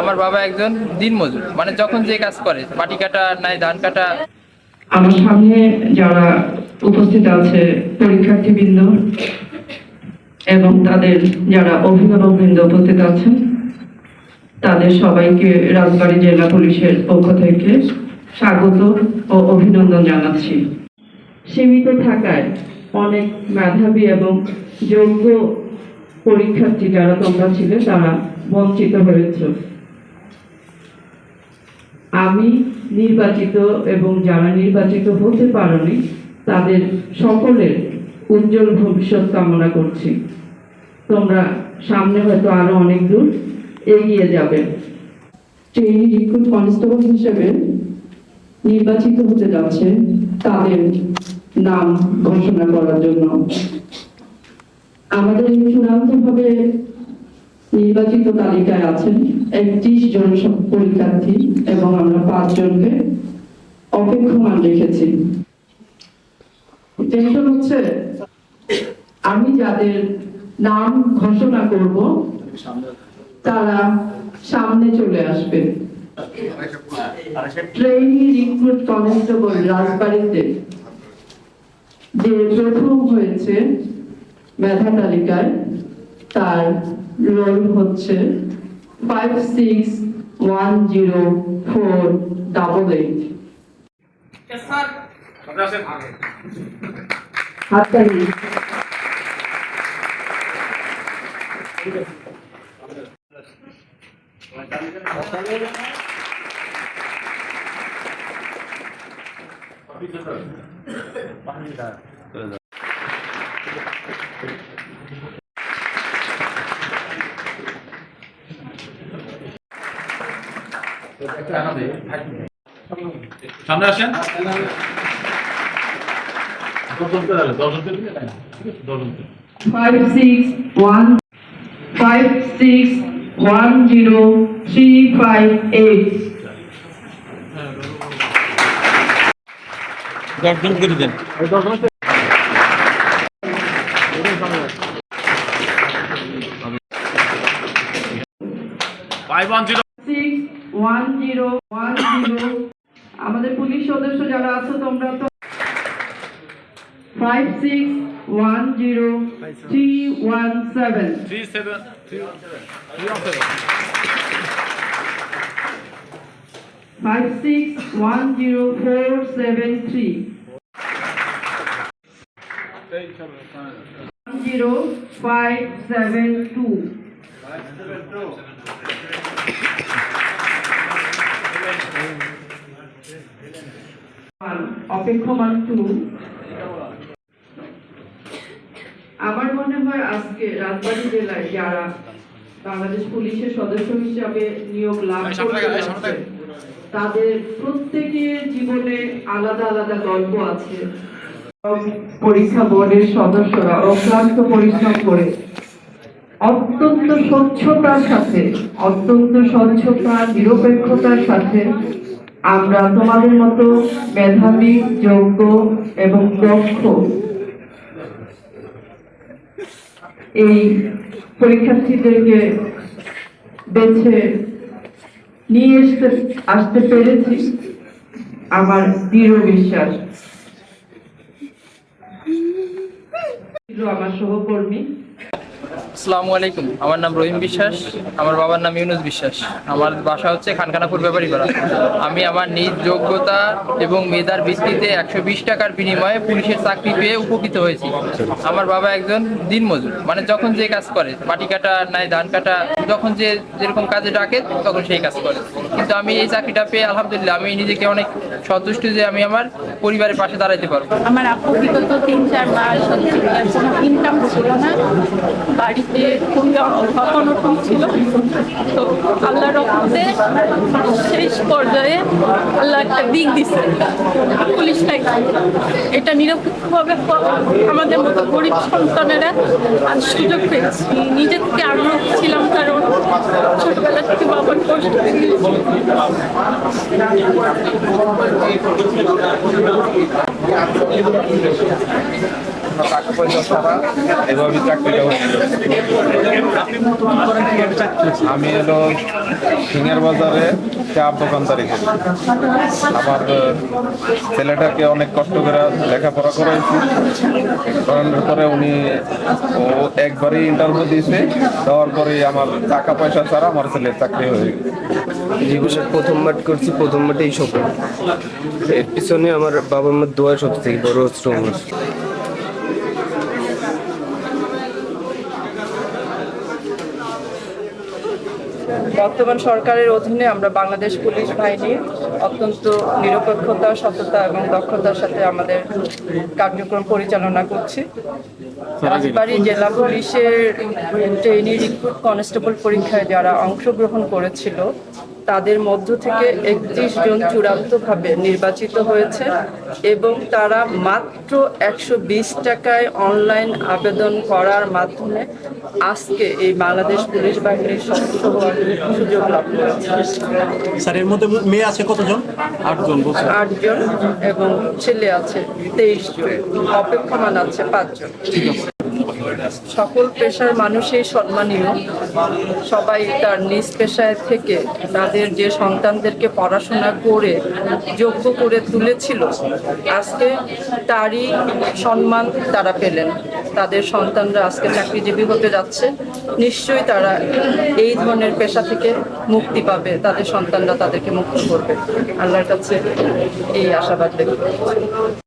আমার বাবা একজন দিনমজুর মানে যখন যে কাজ করে, মাটি কাটা নাই, ধান কাটা। আমার সামনে যারা উপস্থিত আছে, পরীক্ষার্থীবৃন্দ এবং তাদের যারা অভিভাবকবৃন্দ উপস্থিত আছেন, তাদের সবাইকে রাজবাড়ী জেলা পুলিশের পক্ষ থেকে স্বাগত ও অভিনন্দন জানাচ্ছি। সীমিত থাকায় অনেক মেধাবী এবং যোগ্য পরীক্ষার্থী যারা তোমরা ছিলে, তারা বঞ্চিত হয়েছে। আমি নির্বাচিত এবং যারা নির্বাচিত হতে পারেনি, তাদের সকলের উজ্জ্বল ভবিষ্যৎ কামনা করছি। তোমরা সামনে হয়তো আরও অনেক দূর এগিয়ে যাবে। ট্রেনি রিক্রুট কনস্টেবল হিসেবে নির্বাচিত হতে যাচ্ছে, তাদের নাম ঘোষণা করার জন্য। আমাদের চূড়ান্তভাবে নির্বাচিত তালিকায় আছেন একত্রিশ জন পরীক্ষার্থী এবং আমরা পাঁচ জনকে অপেক্ষমান রেখেছি। টেনশন হচ্ছে আমি যাদের নাম ঘোষণা করব, তারা সামনে চলে আসবে। ট্রেনি রিক্রুট কনস্টেবল রাজবাড়িতে, যে প্রথম হয়েছে মেধা তালিকায় তার রোল হচ্ছে five six one zero four double eight হাততালি সামনে আসেন দশজনকে দেবে দশজনকে দিলে তাই না ঠিক আছে দশজনকে five six one five six one zero three five eight দশজন করে দেন five one zero six one zero one zero আমাদের পুলিশ সদস্য যারা আছো তোমরা তো five six one zero three one seven five six one zero four seven three zero five seven two অপেক্ষমান two আমার মনে হয় আজকে রাজবাড়ী জেলায় যারা বাংলাদেশ পুলিশের সদস্য হিসাবে নিয়োগ লাভ করতে তাদের প্রত্যেকের জীবনে আলাদা আলাদা গল্প আছে। পরীক্ষা বোর্ডের সদস্যরা অক্লান্ত পরিশ্রম করে অত্যন্ত স্বচ্ছতার সাথে অত্যন্ত স্বচ্ছতা নিরপেক্ষতার সাথে আমরা তোমাদের মতো মেধাবী, যোগ্য এবং দক্ষ। এই পরীক্ষার্থীদেরকে বেছে নিয়ে আসতে আসতে পেরেছি আমার দৃঢ় বিশ্বাস। আমার সহকর্মী আসসালামু আলাইকুম। আমার নাম রহিম বিশ্বাস, আমার বাবার নাম ইউনুস বিশ্বাস। আমার বাসা হচ্ছে খানখানাপুর ব্যাপারী করা আমি আমার নিজ যোগ্যতা এবং মেধার ভিত্তিতে একশো বিশ টাকার বিনিময়ে পুলিশের চাকরি পেয়ে উপকৃত হয়েছি। আমার বাবা একজন দিনমজুর মানে যখন যে কাজ করে, মাটি কাটা নাই, ধান কাটা, যখন যে যেরকম কাজে ডাকে, তখন সেই কাজ করে। কিন্তু আমি এই চাকরিটা পেয়ে আলহামদুলিল্লাহ আমি নিজেকে অনেক সন্তুষ্ট যে আমি আমার পরিবারের পাশে দাঁড়াইতে পারব। আমার আপু বিগত তিন চার মাস ইনকাম ছিল না, বাড়িতে খুবই অভাব অনটন ছিল তো আল্লাহ রহমতে শেষ পর্যায়ে আল্লাহ একটা দিক দিছে। পুলিশ লাইন এটা নিরপেক্ষভাবে আমাদের মতো গরিব সন্তানেরা আজ সুযোগ পেয়েছি। নিজে থেকে আগ্রহ ছিলাম কারণ ছোটবেলা থেকে বাবার কষ্ট দেখেছি। টাকা পয়সা ছাড়া এভাবে হচ্ছে আমি হলো সিঙ্গার বাজারে চাপ দোকানদারি করি আমার ছেলেটাকে অনেক কষ্ট করে লেখাপড়া করাইছি। করানোর পরে উনি, ও একবারই ইন্টারভিউ দিয়েছে। দেওয়ার পরে আমার টাকা পয়সা ছাড়া আমার ছেলের চাকরি হয়ে গেছে। জীবনে প্রথমবার করছি, প্রথম প্রথমবারটাই সফল। এর পিছনে আমার বাবা মার দোয়া সব থেকে বড় শ্রম বর্তমান সরকারের অধীনে আমরা বাংলাদেশ পুলিশ বাহিনী অত্যন্ত নিরপেক্ষতা সততা এবং দক্ষতার সাথে আমাদের কার্যক্রম পরিচালনা করছি। রাজবাড়ি জেলা পুলিশের ট্রেনিং রিক্রুট কনস্টেবল পরীক্ষায় যারা অংশগ্রহণ করেছিল তাদের মধ্য থেকে একত্রিশ জন চূড়ান্তভাবে নির্বাচিত হয়েছে এবং তারা মাত্র একশো বিশ টাকায় অনলাইন আবেদন করার মাধ্যমে আজকে এই বাংলাদেশ পুলিশ বাহিনীর সদস্য হওয়ার সুযোগ লাভ করেছে। স্যার এর মধ্যে মেয়ে আছে কতজন? আটজন আটজন এবং ছেলে আছে তেইশ জন। অপেক্ষমান আছে পাঁচজন। সকল পেশার মানুষই সম্মানীয়। সবাই তার নিজ পেশায় থেকে তাদের যে সন্তানদেরকে পড়াশোনা করে, যোগ্য করে তুলেছিল, আজকে তারই সম্মান তারা পেলেন। তাদের সন্তানরা আজকে চাকরিজীবী হতে যাচ্ছে। নিশ্চয়ই তারা এই ধরনের পেশা থেকে মুক্তি পাবে। তাদের সন্তানরা তাদেরকে মুক্ত করবে। আল্লাহর কাছে এই আশাবাদ করছি।